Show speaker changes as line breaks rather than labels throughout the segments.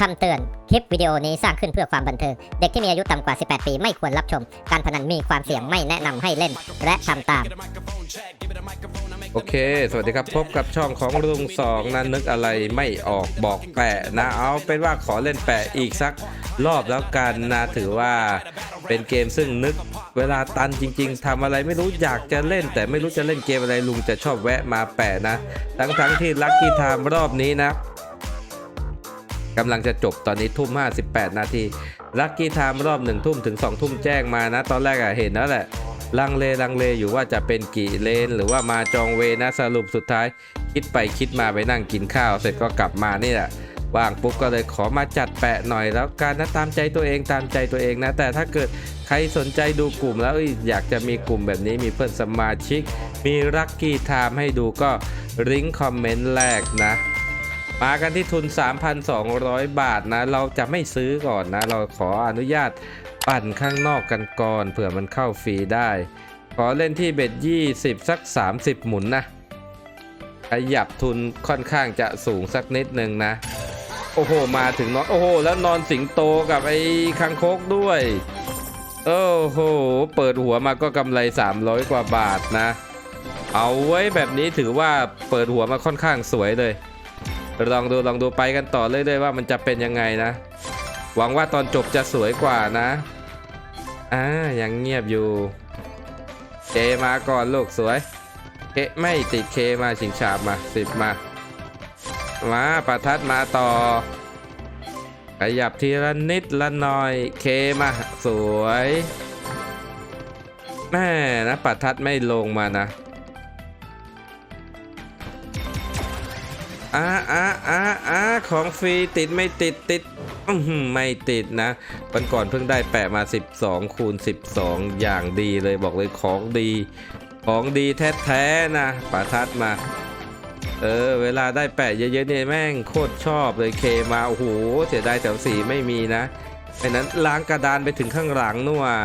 คำเตือน คลิปวิดีโอนี้สร้างขึ้นเพื่อความบันเทิง เด็กที่มีอายุต่ำกว่า 18 ปีไม่ควรรับชม การพนันมีความเสี่ยงไม่แนะนำให้เล่น และทำตาม
โอเค สวัสดีครับ พบกับช่องของลุงสองนั้นนึกอะไรไม่ออกบอกแปะนะ เอาเป็นว่าขอเล่นแปะอีกสักรอบแล้วกันนะ ถือว่า เป็นเกมซึ่งนึกเวลาตันจริง ๆทำอะไรไม่รู้อยากจะเล่น แต่ไม่รู้จะเล่นเกมอะไรลุงจะชอบแวะมาแปะนะ ทั้งๆที่ลัคกี้ไทม์รอบนี้นะกำลังจะจบตอนนี้ทุ่ม 58 นาทีลัคกี้ไทม์รอบหนึ่งทุ่มถึง 2 ทุ่มแจ้งมานะ ตอนแรกอะเห็นแล้วแหละลังเลลังเลอยู่ว่าจะเป็นกี่เลน หรือว่ามาจองเวนะสรุปสุดท้าย คิดไปคิดมาไปนั่งกินข้าว เสร็จก็กลับมานี่แหละ ว่างปุ๊บก็เลยขอมาจัดแปะหน่อยแล้วการนะตามใจตัวเองตามใจตัวเองนะ แต่ถ้าเกิดใครสนใจดูกลุ่มแล้วอยอยากจะมีกลุ่มแบบนี้มีเพื่อนสมาชิก มีรักกี้ไทม์ให้ดูก็ลิงก์คอมเมนต์แรกนะมากันที่ทุน 3,200 บาทนะ เราจะไม่ซื้อก่อนนะ เราขออนุญาตปั่นข้างนอกกันก่อนเผื่อมันเข้าฟรีได้ ขอเล่นที่เบ็ด20 สัก 30 หมุนนะ ขยับทุนค่อนข้างจะสูงสักนิดนึงนะ โอ้โห มาถึงนอน โอ้โห แล้วนอนสิงโตกับไอ้คังคกด้วย โอ้โห เปิดหัวมาก็กำไร 300 กว่าบาทนะ เอาไว้แบบนี้ถือว่าเปิดหัวมาค่อนข้างสวยเลย ลองดู ลองดูไปกันต่อเรื่อยๆว่ามันจะเป็นยังไงนะ หวังว่าตอนจบจะสวยกว่านะ อ่า ยังเงียบอยู่ เคมาก่อนลูกสวย เคไม่ติดเคมาชิงฉาบมาสิบมา มาประทัดมาต่อ ขยับทีละนิดละหน่อยเคมาสวยแม่นะประทัดไม่ลงมานะอ่าอ่าอ่าอ่าของฟรีติดไม่ติดติดไม่ติดนะวันก่อนเพิ่งได้แปะมา 12 คูณ 12 อย่างดีเลยบอกเลยของดี ของดีแท้ๆนะประทัดมา เออ เวลาได้แปะเยอะๆเนี่ยแม่งโคตรชอบเลยเคมาโอ้โหเสียดายแถวสีไม่มีนะไอ้นั้นล้างกระดานไปถึงข้างหลังนู่นว่ะ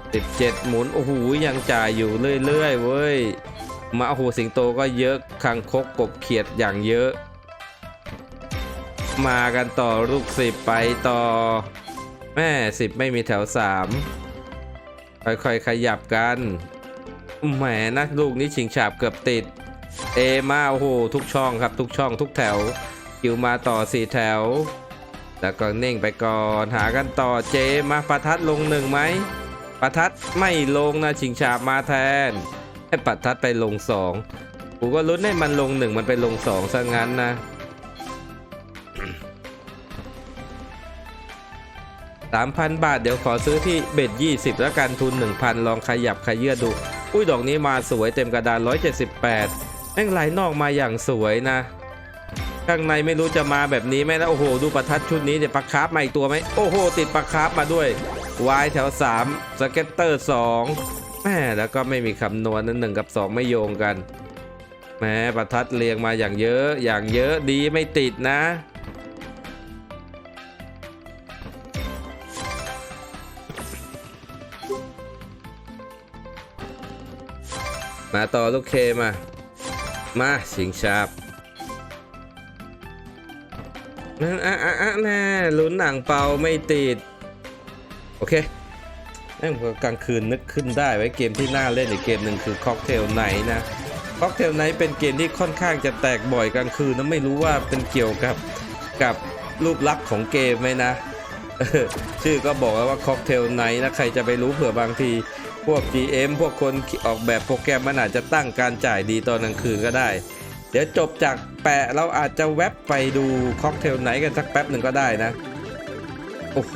17หมุนโอ้โหยังจ่ายอยู่เรื่อยๆเว้ยมาโอ้โหสิงโตก็เยอะคังคกกบเขียดอย่างเยอะ มากันต่อลูกสิบไปต่อ แม่สิบไม่มีแถวสามค่อยๆขยับกัน แหมนะลูกนี้ชิงฉาบเกือบติด เอมาโอ้โหทุกช่องครับทุกช่องทุกแถวคิวมาต่อสี่แถว แล้วก็เน่งไปก่อนหากันต่อเจมาประทัดลงหนึ่งไหมประทัดไม่ลงนะชิงฉาบมาแทน ให้ปัดทัดไปลงสองกูก็ลุ้นให้มันลงหนึ่งมันไปลงสองซะงั้นนะสามพันบาท เดี๋ยวขอซื้อที่เบ็ดยี่สิบแล้วกันทุนหนึ่งพันลองขยับขยื่นดู อุ้ยดอกนี้มาสวยเต็มกระดานร้อยเจ็ดสิบแปดแม่งไหลนอกมาอย่างสวยนะ ข้างในไม่รู้จะมาแบบนี้ไหมนะโอ้โห ดูประทัดชุดนี้เดี๋ยวปลาคาร์ฟมาอีกตัวไหมโอ้โห ติดปลาคาร์ฟมาด้วยวายแถว 3 สเก็ตเตอร์ 2แม่แล้วก็ไม่มีคำนวณนั้นหนึ่งกับ 2 ไม่โยงกันแม้ประทัดเรียงมาอย่างเยอะอย่างเยอะดีไม่ติดนะ มาต่อลูกเคมา มาสิงชาบนั่นอะอะอะแน่ลุ้นหนังเปาไม่ติด โอเคแม่งพอกลางคืนนึกขึ้นได้ไว้เกมที่น่าเล่นอีกเกมหนึ่งคือค็อกเทลไนท์นะค็อกเทลไนท์เป็นเกมที่ค่อนข้างจะแตกบ่อยกลางคืนนะไม่รู้ว่าเป็นเกี่ยวกับกับรูปลักษณ์ของเกมไหมนะชื่อก็บอกแล้วว่าค็อกเทลไนท์นะใครจะไปรู้เผื่อบางที พวก GM พวกคนออกแบบโปรแกรมมันอาจจะตั้งการจ่ายดีตอนกลางคืนก็ได้ เดี๋ยวจบจากแปะเราอาจจะแวบไปดูค็อกเทลไหนกันสักแป๊บหนึ่งก็ได้นะ โอ้โห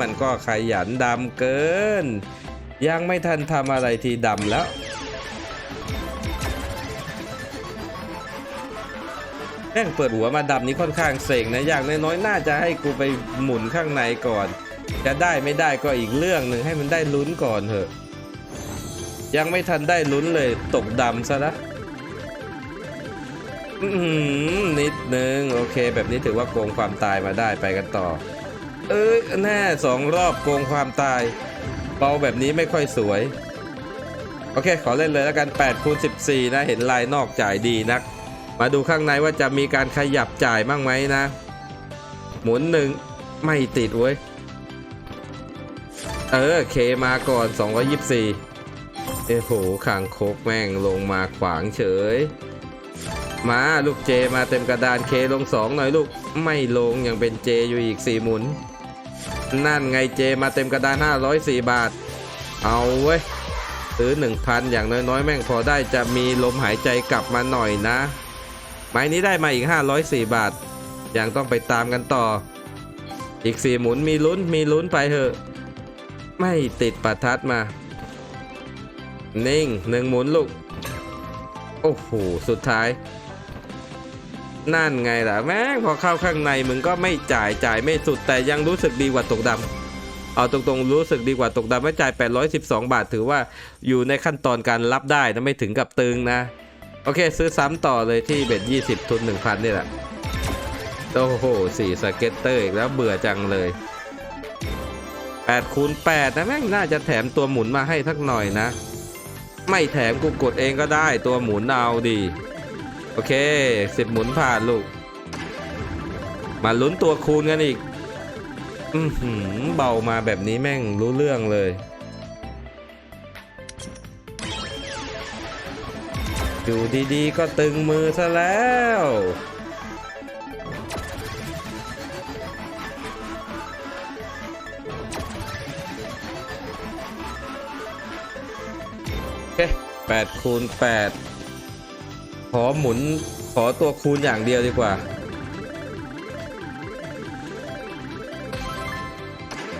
มันก็ขยันดำเกิน ยังไม่ทันทำอะไรทีดำแล้วแม่งเปิดหัวมาดำนี้ค่อนข้างเซ็งนะอย่างน้อยๆน่าจะให้กูไปหมุนข้างในก่อน จะได้ไม่ได้ก็อีกเรื่องหนึ่งให้มันได้ลุ้นก่อนเถอะ ยังไม่ทันได้ลุ้นเลยตกดำซะละนิดนึง โอเค แบบนี้ถือว่าโกงความตายมาได้ไปกันต่อ เอ้ยแน่สองรอบโกงความตายเบาแบบนี้ไม่ค่อยสวย โอเค ขอเล่นเลยแล้วกัน8คูณ14 นะ เห็นลายนอกจ่ายดีนัก มาดูข้างในว่าจะมีการขยับจ่ายบ้างไหมนะ หมุนหนึ่งไม่ติดเว้ย เออเคมาก่อน 224 เอ้โหคางคกแม่งลงมาขวางเฉย มาลูกเจมาเต็มกระดานเคลงสองหน่อยลูก ไม่ลงยังเป็นเจอยู่อีกสี่หมุน นั่นไงเจมาเต็มกระดาน 504 บาท เอาเว้ยซื้อ 1,000 อย่างน้อยๆ แม่งพอได้จะมีลมหายใจกลับมาหน่อยนะ ไม้นี้ได้มาอีก 504 บาท ยังต้องไปตามกันต่อ อีก4หมุนมีลุ้นมีลุ้นไปเถอะ ไม่ติดประทัดมา นิ่งหนึ่งหมุนลูก โอ้โห สุดท้าย นั่นไงล่ะแม่งพอเข้าข้างในมึงก็ไม่จ่ายจ่ายไม่สุดแต่ยังรู้สึกดีกว่าตกดำเอาตรงๆรู้สึกดีกว่าตกดำไม่จ่าย 812 บาทถือว่าอยู่ในขั้นตอนการรับได้นะไม่ถึงกับตึงนะ โอเค ซื้อซ้ำต่อเลยที่เบ็ด20 ทุน 1,000 นี่แหละโอ้โหสี่สเก็ตเตอร์อีกแล้วเบื่อจังเลย8คูณ8นะแม่งน่าจะแถมตัวหมุนมาให้สักหน่อยนะ ไม่แถมกูกดเองก็ได้ตัวหมุนเอาดี โอเคสิบหมุนผ่านลูก มาลุ้นตัวคูณกันอีก อืมเบามาแบบนี้แม่งรู้เรื่องเลย อยู่ดีๆ ก็ตึงมือซะแล้ว 8คูณ8ขอหมุนขอตัวคูณอย่างเดียวดีกว่า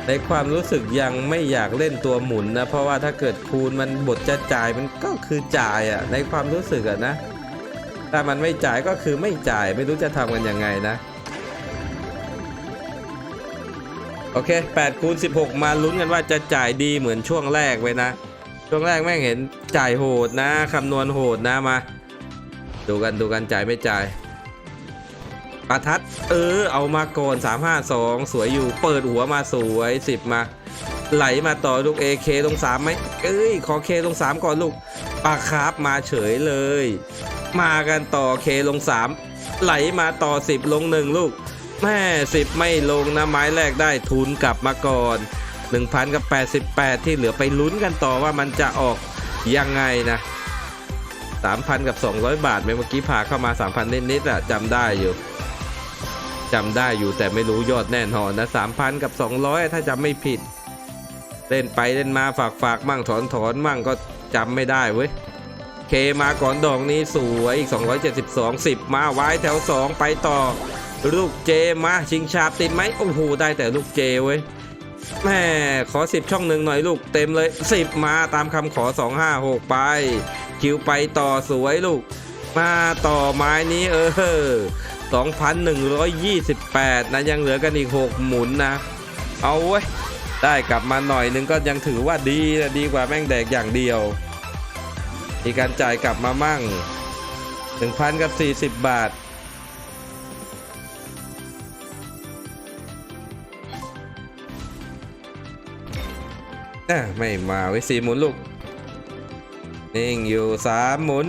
ในความรู้สึกยังไม่อยากเล่นตัวหมุนนะ เพราะว่าถ้าเกิดคูณมันบทจะจ่ายมันก็คือจ่ายอะ่ะในความรู้สึกอะนะ ถ้ามันไม่จ่ายก็คือไม่จ่ายไม่รู้จะทำกันยังไงนะโอเค8คูณ16 มาลุ้นกันว่าจะจ่ายดีเหมือนช่วงแรกไว้นะ ช่วงแรกแม่งเห็นจ่ายโหดนะคำนวณโหดนะมา ดูกันดูกันจ่ายไม่จ่ายประทัดเออเอามาก่อน352 สวยอยู่เปิดหัวมาสวย 10 มา ไหลมาต่อลูก AK ตรง3ไหมเอ้ยขอเคตรง3ก่อนลูกปลาคาร์ฟมาเฉยเลย มากันต่อเคลง3ไหลมาต่อ 10 ลง 1 ลูกแม่10 ไม่ลงนะไม้แรกได้ทุนกลับมาก่อน 1,000 กับ 88 ที่เหลือไปลุ้นกันต่อว่ามันจะออกยังไงนะ3,000 กับ 200 บาทเมื่อกี้พาเข้ามา 3,000 นิดๆอะจำได้อยู่จำได้อยู่แต่ไม่รู้ยอดแน่นอนนะ 3,000 กับ 200 ถ้าจำไม่ผิด เล่นไปเล่นมาฝากฝากมั่งถอนถอนมั่งก็จำไม่ได้เว้ยเคมาก่อนดอกนี้สวยอีก 272 10 มาไว้แถว 2 ไปต่อ ลูกเจมาชิงชาบติดไหมโอ้โหได้แต่ลูกเจเว้ย แม่ขอ 10 ช่องหนึ่งหน่อยลูกเต็มเลย 10 มาตามคำขอ 256 ไป คิวไปต่อสวยลูก มาต่อไม้นี้เออ 2,128 นะยังเหลือกันอีก 6 หมุนนะ เอาเว้ย ได้กลับมาหน่อยนึงก็ยังถือว่าดีนะดีกว่าแม่งแดกอย่างเดียว มีการจ่ายกลับมามั่ง 1,000 กับ 40 บาท อะไม่มาไว้สี่หมุนลูกนิ่งอยู่สามหมุน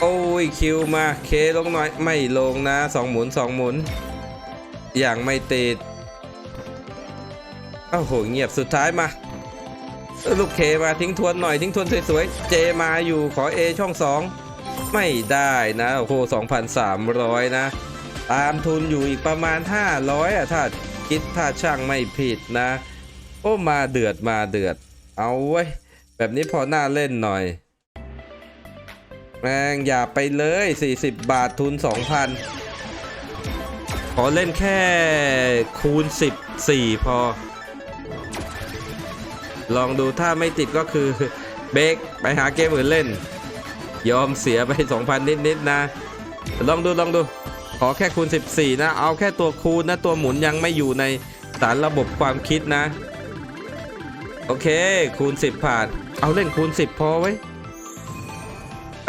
โอ้ยคิวมาเคลงหน่อยไม่ลงนะสองหมุนสองหมุน อย่างไม่ติดโอ้โหเงียบสุดท้ายมา ลูกเคมาทิ้งทวนหน่อยทิ้งทวนสวยๆ เจมาอยู่ขอ A ช่อง2ไม่ได้นะ โอ้โห2,300นสามร้อยนะ ตามทุนอยู่อีกประมาณ500อะถ้าคิดถ้าช่างไม่ผิดนะ อ้มาเดือดมาเดือด เอาไว้ยแบบนี้พอหน่าเล่นหน่อยแมงอย่าไปเลย 40 บาททุน 2,000 ขอเล่นแค่คูณ 14 พอ ลองดูถ้าไม่ติดก็คือเบรกไปหาเกมอื่นเล่น ยอมเสียไป 2,000 นิดๆนะลองดูลองดู ขอแค่คูณ 14 นะ เอาแค่ตัวคูณนะ ตัวหมุนยังไม่อยู่ในสารระบบความคิดนะ โอเค คูณ 10 ผ่าน เอาเล่นคูณ 10 พอไว้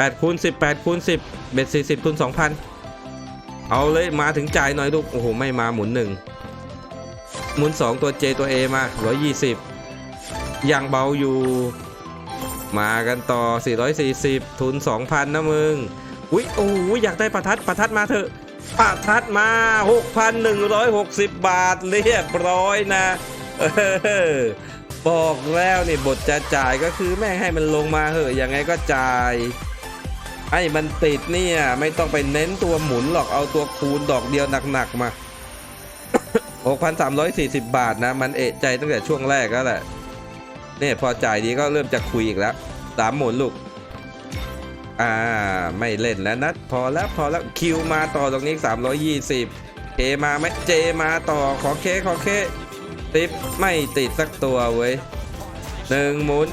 8คูณ10 8คูณ10 เบ็ด 40คูณ2,000 เอาเลยมาถึงจ่ายหน่อยลูก โอ้โห ไม่มาหมุน 1 หมุน 2 ตัว J ตัว A มา 120 ยังเบาอยู่ มากันต่อ 440 ทุน 2,000 นะมึง อุ๊ย โอ้ยอยากได้ประทัดประทัดมาเถอะประทัดมา 6,160 บาทเรียบร้อยนะ เออ บอกแล้วนี่บทจะจ่ายก็คือแม่งให้มันลงมาเหอะยังไงก็จ่ายให้มันติดเนี่ยไม่ต้องไปเน้นตัวหมุนหรอกเอาตัวคูณดอกเดียวหนักๆมา6,340 บาทนะ มันเอะใจตั้งแต่ช่วงแรกแล้วแหละเนี่ยพอจ่ายดีก็เริ่มจะคุยอีกแล้วสามหมุนลูก อ่า ไม่เล่นแล้วนะพอแล้วพอแล้วคิวมาต่อตรงนี้ 320 เจมาไหมเจมาต่อขอเคขอเค ติปไม่ติดสักตัวเว้ยหนึ่งหมุน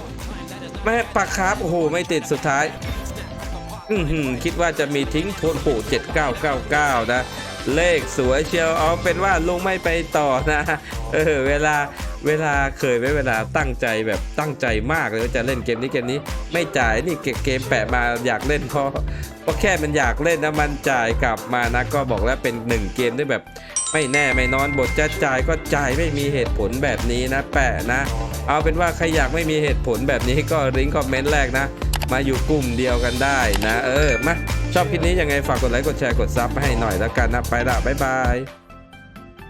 แม่ปากครับโอ้โหไม่ติดสุดท้าย อือหือคิดว่าจะมีทิ้งทวนโห7999นะ เลขสวยเชียวเอาเป็นว่าลุงไม่ไปต่อนะ เออเวลาเวลาเคยไหมเวลาตั้งใจแบบตั้งใจมากเลยว่าจะเล่นเกมนี้เกมนี้ ไม่จ่ายนี่เกเกมแปะมาอยากเล่นเพราะเพราะแค่มันอยากเล่นนะมันจ่ายกลับมานะก็บอกแล้วเป็นหนึ่งเกมที่แบบ ไม่แน่ไม่นอนบทจะจ่ายก็จ่ายไม่มีเหตุผลแบบนี้นะ แปะนะ เอาเป็นว่าใครอยากไม่มีเหตุผลแบบนี้ก็ริงคอมเมนต์แรกนะ มาอยู่กลุ่มเดียวกันได้นะ เออมาชอบคลิปนี้ยังไงฝากกดไลค์กดแชร์กดซับให้หน่อยแล้วกันนะไปละบ๊ายบาย